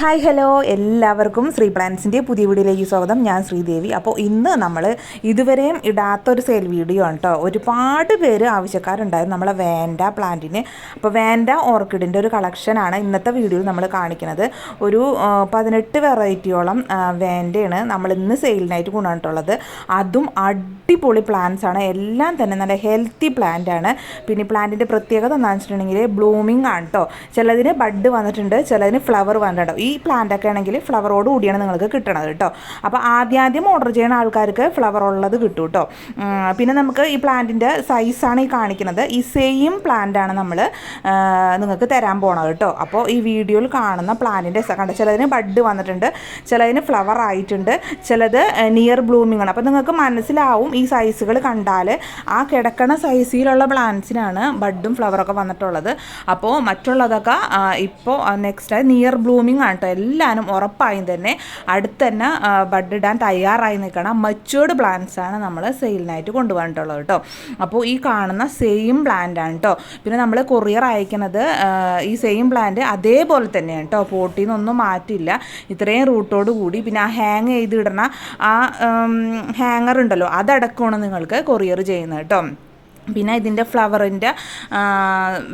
Hi hello എല്ലാവർക്കും ശ്രീ പ്ലാൻസിന്റെ പുതിയ വീഡിയോയിലേക്ക് സ്വാഗതം. ഞാൻ ശ്രീദേവി. അപ്പോൾ ഇന്ന് നമ്മൾ ഇതുവരെയും ഇടാത്തൊരു സെയിൽ വീഡിയോ ആണ് കേട്ടോ ഒരുപാട് പേര് ആവശ്യക്കാരുണ്ടായിരുന്നു നമ്മളെ വേണ്ട പ്ലാന്റിന് അപ്പോൾ വേണ്ട ഓർക്കിഡിന്റെ ഒരു കളക്ഷനാണ് ഇന്നത്തെ വീഡിയോയിൽ നമ്മൾ കാണിക്കുന്നത്. ഒരു പതിനെട്ട് വെറൈറ്റിയോളം വേൻഡയാണ് നമ്മൾ ഇന്ന് സെയിലിനായിട്ട് കൊണ്ടുവന്നിട്ടുള്ളത്. അതും അടിപൊളി പ്ലാന്റ്സ് ആണ്. എല്ലാം തന്നെ നല്ല ഹെൽത്തി പ്ലാന്റ് ആണ്. പിന്നെ പ്ലാന്റിന്റെ പ്രത്യേകത എന്താണെന്ന് വെച്ചിട്ടുണ്ടെങ്കിൽ ബ്ലൂമിംഗ് ആണ് കേട്ടോ ചിലതിന് ബഡ് വന്നിട്ടുണ്ട് ചിലതിന് ഫ്ലവർ വന്നിട്ടുണ്ടോ ഈ പ്ലാന്റ് ഒക്കെ ആണെങ്കിൽ ഫ്ലവറോട് കൂടിയാണ് നിങ്ങൾക്ക് കിട്ടണത് കേട്ടോ. അപ്പോൾ ആദ്യാദ്യം ഓർഡർ ചെയ്യുന്ന ആൾക്കാർക്ക് ഫ്ലവർ ഉള്ളത് കിട്ടും കേട്ടോ പിന്നെ നമുക്ക് ഈ പ്ലാന്റിന്റെ സൈസാണ് ഈ കാണിക്കുന്നത്. ഈ സെയിം പ്ലാന്റ് ആണ് നമ്മൾ നിങ്ങൾക്ക് തരാൻ പോണത് കേട്ടോ അപ്പോൾ ഈ വീഡിയോയിൽ കാണുന്ന പ്ലാന്റിന്റെ കണ്ട? ചിലതിന് ബഡ് വന്നിട്ടുണ്ട് ചിലതിന് ഫ്ലവർ ആയിട്ടുണ്ട് ചിലത് നിയർ ബ്ലൂമിംഗ് ആണ്. അപ്പോൾ നിങ്ങൾക്ക് മനസ്സിലാവും ഈ സൈസുകൾ കണ്ടാൽ ആ കിടക്കണ സൈസിലുള്ള പ്ലാന്റ്സിനാണ് ബഡും ഫ്ലവറൊക്കെ വന്നിട്ടുള്ളത്. അപ്പോൾ മറ്റുള്ളതൊക്കെ ഇപ്പോൾ നെക്സ്റ്റ് നിയർ ബ്ലൂമിംഗ് ആണ് കേട്ടോ. എല്ലാവരും ഉറപ്പായും തന്നെ അടുത്ത് തന്നെ ബഡ് ഇടാൻ തയ്യാറായി നിൽക്കണം. മച്ചുവേർഡ് പ്ലാന്റ്സ് ആണ് നമ്മൾ സെയിലിനായിട്ട് കൊണ്ടുപോകാനുള്ളത് കേട്ടോ. അപ്പോൾ ഈ കാണുന്ന സെയിം പ്ലാന്റ് ആണ് കേട്ടോ. പിന്നെ നമ്മൾ കൊറിയർ അയക്കുന്നത് ഈ സെയിം പ്ലാന്റ് അതേപോലെ തന്നെയാണ് കേട്ടോ. പോട്ടിൽ നിന്നൊന്നും മാറ്റില്ല ഇത്രയും റൂട്ടോട് കൂടി പിന്നെ ആ ഹാങ് ചെയ്തിടണ ആ ഹാങ്ങർ ഉണ്ടല്ലോ അതടക്കമാണ് നിങ്ങൾക്ക് കൊറിയർ ചെയ്യുന്നത് കേട്ടോ. പിന്നെ ഇതിന്റെ ഫ്ലവറിന്റെ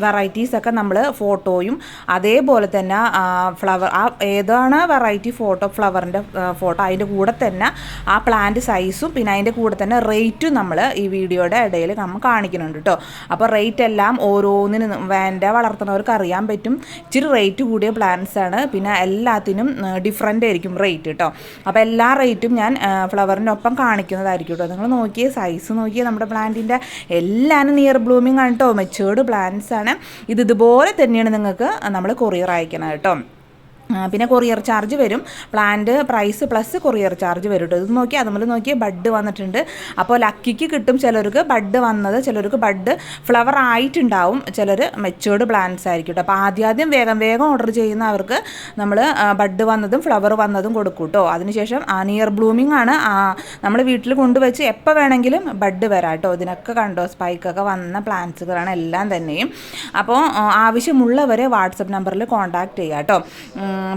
വെറൈറ്റീസൊക്കെ നമ്മൾ ഫോട്ടോയും അതേപോലെ തന്നെ ഫ്ലവർ ആ ഏതാണ് വെറൈറ്റി ഫോട്ടോ ഫ്ലവറിന്റെ ഫോട്ടോ അതിന്റെ കൂടെ തന്നെ ആ പ്ലാന്റ് സൈസും പിന്നെ അതിന്റെ കൂടെ തന്നെ റേറ്റും നമ്മൾ ഈ വീഡിയോയുടെ ഇടയിൽ നമ്മൾ കാണിക്കുന്നുണ്ട് കേട്ടോ അപ്പോൾ റേറ്റ് എല്ലാം ഓരോന്നിന് വേണ്ട വളർത്തുന്നവർക്ക് അറിയാൻ പറ്റും. ഇച്ചിരി റേറ്റ് കൂടിയ ആണ്. പിന്നെ എല്ലാത്തിനും ഡിഫറെന്റ് ആയിരിക്കും റേറ്റ് കേട്ടോ അപ്പോൾ എല്ലാ റേറ്റും ഞാൻ ഫ്ലവറിന്റെ ഒപ്പം കാണിക്കുന്നതായിരിക്കും കേട്ടോ നിങ്ങൾ നോക്കിയ സൈസ് നോക്കിയേ നമ്മുടെ പ്ലാന്റിന്റെ എല്ലാം നിയർ ബ്ലൂമിങ് ആണ് കേട്ടോ മെച്ചേർഡ് പ്ലാന്റ്സ് ആണ്. ഇത് ഇതുപോലെ തന്നെയാണ് നിങ്ങൾക്ക് നമ്മൾ കൊറിയർ അയക്കണം കേട്ടോ പിന്നെ കൊറിയർ ചാർജ് വരും. Plant price plus courier charge വരും കേട്ടോ ഇത് നോക്കി അതുമുതൽ നോക്കി ബഡ് വന്നിട്ടുണ്ട്. അപ്പോൾ ലക്കിക്ക് കിട്ടും ചിലർക്ക് ബഡ് വന്നത്. ചിലർക്ക് ബഡ് ഫ്ലവർ ആയിട്ടുണ്ടാവും. ചിലർ മെച്ചേർഡ് പ്ലാന്റ്സ് ആയിരിക്കും കേട്ടോ അപ്പോൾ ആദ്യാദ്യം വേഗം വേഗം ഓർഡർ ചെയ്യുന്നവർക്ക് നമ്മൾ ബഡ് വന്നതും ഫ്ലവർ വന്നതും കൊടുക്കും കേട്ടോ അതിനുശേഷം നിയർ ബ്ലൂമിംഗ് ആണ്. നമ്മൾ വീട്ടിൽ കൊണ്ടുവച്ച് എപ്പോൾ വേണമെങ്കിലും ബഡ് വരാം കേട്ടോ ഇതിനൊക്കെ കണ്ടോ സ്പൈക്കൊക്കെ വന്ന പ്ലാന്റ്സുകളാണ് എല്ലാം തന്നെയും. അപ്പോൾ ആവശ്യമുള്ളവരെ വാട്സപ്പ് നമ്പറിൽ കോൺടാക്ട് ചെയ്യാം കേട്ടോ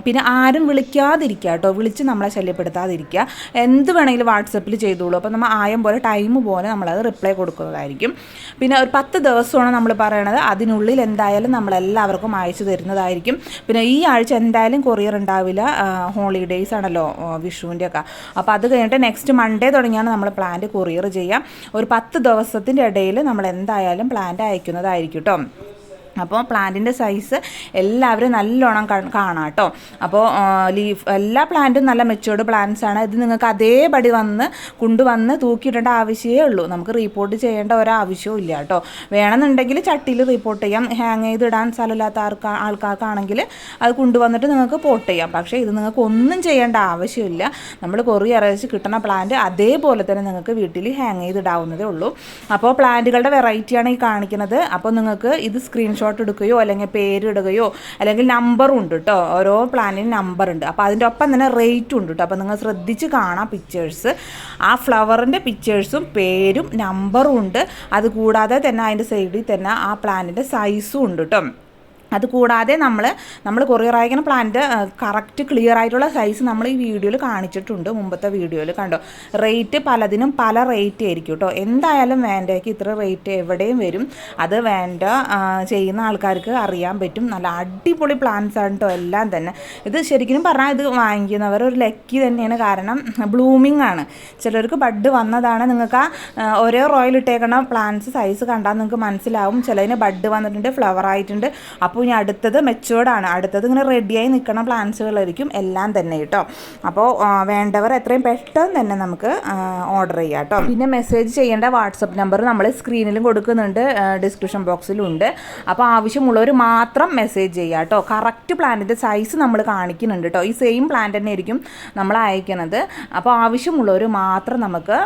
പിന്നെ ആരും വിളിക്കാതിരിക്കുക കേട്ടോ. വിളിച്ച് നമ്മളെ ശല്യപ്പെടുത്താതിരിക്കുക. എന്ത് വേണമെങ്കിലും വാട്സപ്പിൽ ചെയ്തോളൂ. അപ്പോൾ നമ്മൾ ആയം പോലെ ടൈം പോലെ നമ്മളത് റിപ്ലൈ കൊടുക്കുന്നതായിരിക്കും. പിന്നെ ഒരു പത്ത് ദിവസമാണ് നമ്മൾ പറയണത്. അതിനുള്ളിൽ എന്തായാലും നമ്മളെല്ലാവർക്കും അയച്ചു തരുന്നതായിരിക്കും. പിന്നെ ഈ ആഴ്ച എന്തായാലും കൊറിയർ ഉണ്ടാവില്ല. ഹോളിഡേയ്സ് ആണല്ലോ വിഷുവിന്റെ ഒക്കെ അപ്പോൾ അത് കഴിഞ്ഞിട്ട് നെക്സ്റ്റ് മൺഡേ തുടങ്ങിയാണ് നമ്മൾ പ്ലാന്റ് കൊറിയർ ചെയ്യുക ഒരു പത്ത് ദിവസത്തിന്റെ ഇടയിൽ നമ്മൾ എന്തായാലും പ്ലാന്റ് അയക്കുന്നതായിരിക്കും കേട്ടോ. അപ്പോൾ പ്ലാന്റിന്റെ സൈസ് എല്ലാവരും നല്ലോണം കാണാം കേട്ടോ. അപ്പോൾ ലീഫ് എല്ലാ പ്ലാന്റും നല്ല മെച്ചോർഡ് പ്ലാന്റ്സ് ആണ്. ഇത് നിങ്ങൾക്ക് അതേപടി വന്ന് കൊണ്ടുവന്ന് തൂക്കിയിടേണ്ട ആവശ്യമേ ഉള്ളൂ. നമുക്ക് റിപ്പോർട്ട് ചെയ്യേണ്ട ഒരാവശ്യവും ഇല്ല കേട്ടോ. വേണമെന്നുണ്ടെങ്കിൽ ചട്ടിയിൽ റിപ്പോർട്ട് ചെയ്യാം. ഹാങ് ചെയ്ത് ഇടാൻ സ്ഥലമില്ലാത്ത ആൾക്കാ ആൾക്കാർക്കാണെങ്കിൽ അത് കൊണ്ടുവന്നിട്ട് നിങ്ങൾക്ക് പോട്ട് ചെയ്യാം. പക്ഷേ ഇത് നിങ്ങൾക്ക് ഒന്നും ചെയ്യേണ്ട ആവശ്യമില്ല. നമ്മൾ കൊറിയർ അയച്ച് കിട്ടുന്ന പ്ലാന്റ് അതേപോലെ തന്നെ നിങ്ങൾക്ക് വീട്ടിൽ ഹാങ് ചെയ്തിടാവുന്നതേ ഉള്ളൂ. അപ്പോൾ പ്ലാന്റുകളുടെ വെറൈറ്റിയാണ് ഈ കാണിക്കുന്നത്. അപ്പോൾ നിങ്ങൾക്ക് ഇത് സ്ക്രീൻഷോട്ട് എടുക്കുകയോ അല്ലെങ്കിൽ പേരിടുകയോ അല്ലെങ്കിൽ നമ്പറും ഉണ്ട് കേട്ടോ ഓരോ പ്ലാനിന് നമ്പർ ഉണ്ട്. അപ്പോൾ അതിന്റെ ഒപ്പം തന്നെ റേറ്റും ഉണ്ട് കേട്ടോ അപ്പോൾ നിങ്ങൾ ശ്രദ്ധിച്ച് കാണാം പിക്ചേഴ്സ് ആ ഫ്ലവറിന്റെ പിക്ചേഴ്സും പേരും നമ്പറും ഉണ്ട്. അതുകൂടാതെ തന്നെ അതിന്റെ സൈഡിൽ തന്നെ ആ പ്ലാനിന്റെ സൈസും ഉണ്ട് കേട്ടോ അതുകൂടാതെ നമ്മൾ നമ്മൾ കൊറിയർ അയക്കുന്ന പ്ലാന്റ് കറക്റ്റ് ക്ലിയർ ആയിട്ടുള്ള സൈസ് നമ്മൾ ഈ വീഡിയോയിൽ കാണിച്ചിട്ടുണ്ട്. മുമ്പത്തെ വീഡിയോയിൽ കണ്ടോ? റേറ്റ് പലതിനും പല റേറ്റ് ആയിരിക്കും കേട്ടോ എന്തായാലും വേണ്ടയ്ക്ക് ഇത്ര റേറ്റ് എവിടെയും വരും. അത് വേണ്ട ചെയ്യുന്ന ആൾക്കാർക്ക് അറിയാൻ പറ്റും. നല്ല അടിപൊളി പ്ലാന്റ്സ് ആണ് കേട്ടോ എല്ലാം തന്നെ. ഇത് ശരിക്കും പറഞ്ഞാൽ ഇത് വാങ്ങിക്കുന്നവർ ഒരു ലക്കി തന്നെയാണ്. കാരണം ബ്ലൂമിംഗ് ആണ്. ചിലർക്ക് ബഡ് വന്നതാണ്. നിങ്ങൾക്ക് ആ ഓരോ റോയിൽ ഇട്ടേക്കണ പ്ലാന്റ്സ് സൈസ് കണ്ടാൽ നിങ്ങൾക്ക് മനസ്സിലാവും. ചിലതിന് ബഡ് വന്നിട്ടുണ്ട് ഫ്ലവർ ആയിട്ടുണ്ട്. അപ്പോൾ ഇനി അടുത്തത് മെച്ചുവേർഡാണ് അടുത്തത് ഇങ്ങനെ റെഡിയായി നിൽക്കുന്ന പ്ലാന്റ്സുകളായിരിക്കും എല്ലാം തന്നെ കേട്ടോ. അപ്പോൾ വേണ്ടവർ എത്രയും പെട്ടെന്ന് തന്നെ നമുക്ക് ഓർഡർ ചെയ്യാം കേട്ടോ. പിന്നെ മെസ്സേജ് ചെയ്യേണ്ട വാട്സപ്പ് നമ്പർ നമ്മൾ സ്ക്രീനിലും കൊടുക്കുന്നുണ്ട് ഡിസ്ക്രിപ്ഷൻ ബോക്സിലും ഉണ്ട്. അപ്പോൾ ആവശ്യമുള്ളവർ മാത്രം മെസ്സേജ് ചെയ്യുക കേട്ടോ. കറക്റ്റ് പ്ലാന്റിന്റെ സൈസ് നമ്മൾ കാണിക്കുന്നുണ്ട് കേട്ടോ. ഈ സെയിം പ്ലാന്റ് തന്നെ ആയിരിക്കും നമ്മൾ അയക്കുന്നത്. അപ്പോൾ ആവശ്യമുള്ളവർ മാത്രം നമുക്ക്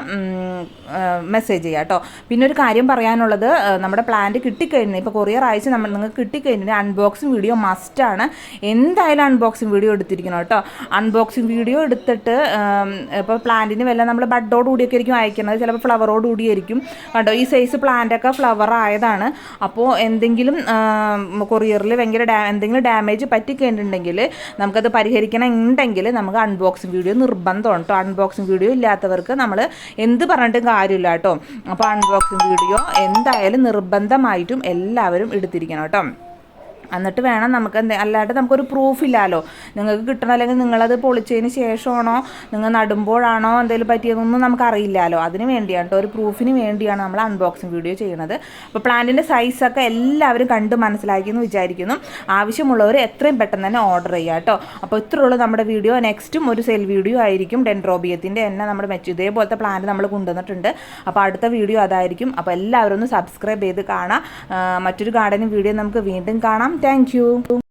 മെസ്സേജ് ചെയ്യാം കേട്ടോ. പിന്നെ ഒരു കാര്യം പറയാനുള്ളത് നമ്മുടെ പ്ലാന്റ് കിട്ടിക്കഴിഞ്ഞ് ഇപ്പോൾ കൊറിയർ അയച്ച് നമ്മൾ നിങ്ങൾക്ക് കിട്ടിക്കഴിഞ്ഞാൽ അൺബോക്സിങ് വീഡിയോ മസ്റ്റാണ് എന്തായാലും അൺബോക്സിങ് വീഡിയോ എടുത്തിരിക്കണം കേട്ടോ. അൺബോക്സിങ് വീഡിയോ എടുത്തിട്ട് ഇപ്പോൾ പ്ലാന്റിന് വല്ല നമ്മൾ ബഡോട് കൂടിയൊക്കെ ആയിരിക്കും അയക്കുന്നത് ചിലപ്പോൾ ഫ്ലവറോട് കൂടിയായിരിക്കും കണ്ടോ ഈ സൈസ് പ്ലാന്റൊക്കെ ഫ്ലവർ ആയതാണ്. അപ്പോൾ എന്തെങ്കിലും കൊറിയറിൽ ഭയങ്കര ഡാ എന്തെങ്കിലും ഡാമേജ് പറ്റിക്കഴിഞ്ഞിട്ടുണ്ടെങ്കിൽ നമുക്കത് പരിഹരിക്കണം ഉണ്ടെങ്കിൽ നമുക്ക് അൺബോക്സിങ് വീഡിയോ നിർബന്ധമാണ് കേട്ടോ. അൺബോക്സിങ് വീഡിയോ ഇല്ലാത്തവർക്ക് നമ്മൾ എന്ത് പറഞ്ഞിട്ടും കാര്യമില്ല കേട്ടോ. അപ്പോൾ അൺബോക്സിങ് വീഡിയോ എന്തായാലും നിർബന്ധമായിട്ടും എല്ലാവരും എടുത്തിരിക്കണം കേട്ടോ. എന്നിട്ട് വേണം നമുക്ക് എന്ത് അല്ലാണ്ട് നമുക്കൊരു പ്രൂഫ് ഇല്ലല്ലോ നിങ്ങൾക്ക് കിട്ടണം അല്ലെങ്കിൽ നിങ്ങളത് പൊളിച്ചതിന് ശേഷമാണോ? നിങ്ങൾ നടുമ്പോഴാണോ എന്തെങ്കിലും പറ്റിയതൊന്നും നമുക്ക് അറിയില്ലല്ലോ അതിന് വേണ്ടിയാണ് കേട്ടോ ഒരു പ്രൂഫിന് വേണ്ടിയാണ് നമ്മൾ അൺബോക്സിങ് വീഡിയോ ചെയ്യുന്നത്. അപ്പോൾ പ്ലാന്റിന്റെ സൈസൊക്കെ എല്ലാവരും കണ്ട് മനസ്സിലാക്കി എന്ന് വിചാരിക്കുന്നു. ആവശ്യമുള്ളവർ എത്രയും പെട്ടെന്ന് തന്നെ ഓർഡർ ചെയ്യുക കേട്ടോ. അപ്പോൾ ഇത്രയുള്ളൂ നമ്മുടെ വീഡിയോ നെക്സ്റ്റും ഒരു സെൽ വീഡിയോ ആയിരിക്കും. ഡെൻഡ്രോബിയത്തിന്റെ തന്നെ നമ്മുടെ മെച്ച് ഇതേപോലത്തെ പ്ലാന്റ് നമ്മൾ കൊണ്ടുവന്നിട്ടുണ്ട്. അപ്പോൾ അടുത്ത വീഡിയോ അതായിരിക്കും. അപ്പോൾ എല്ലാവരും ഒന്ന് സബ്സ്ക്രൈബ് ചെയ്ത് കാണാം. മറ്റൊരു ഗാർഡനിങ് വീഡിയോ നമുക്ക് വീണ്ടും കാണാം. thank you.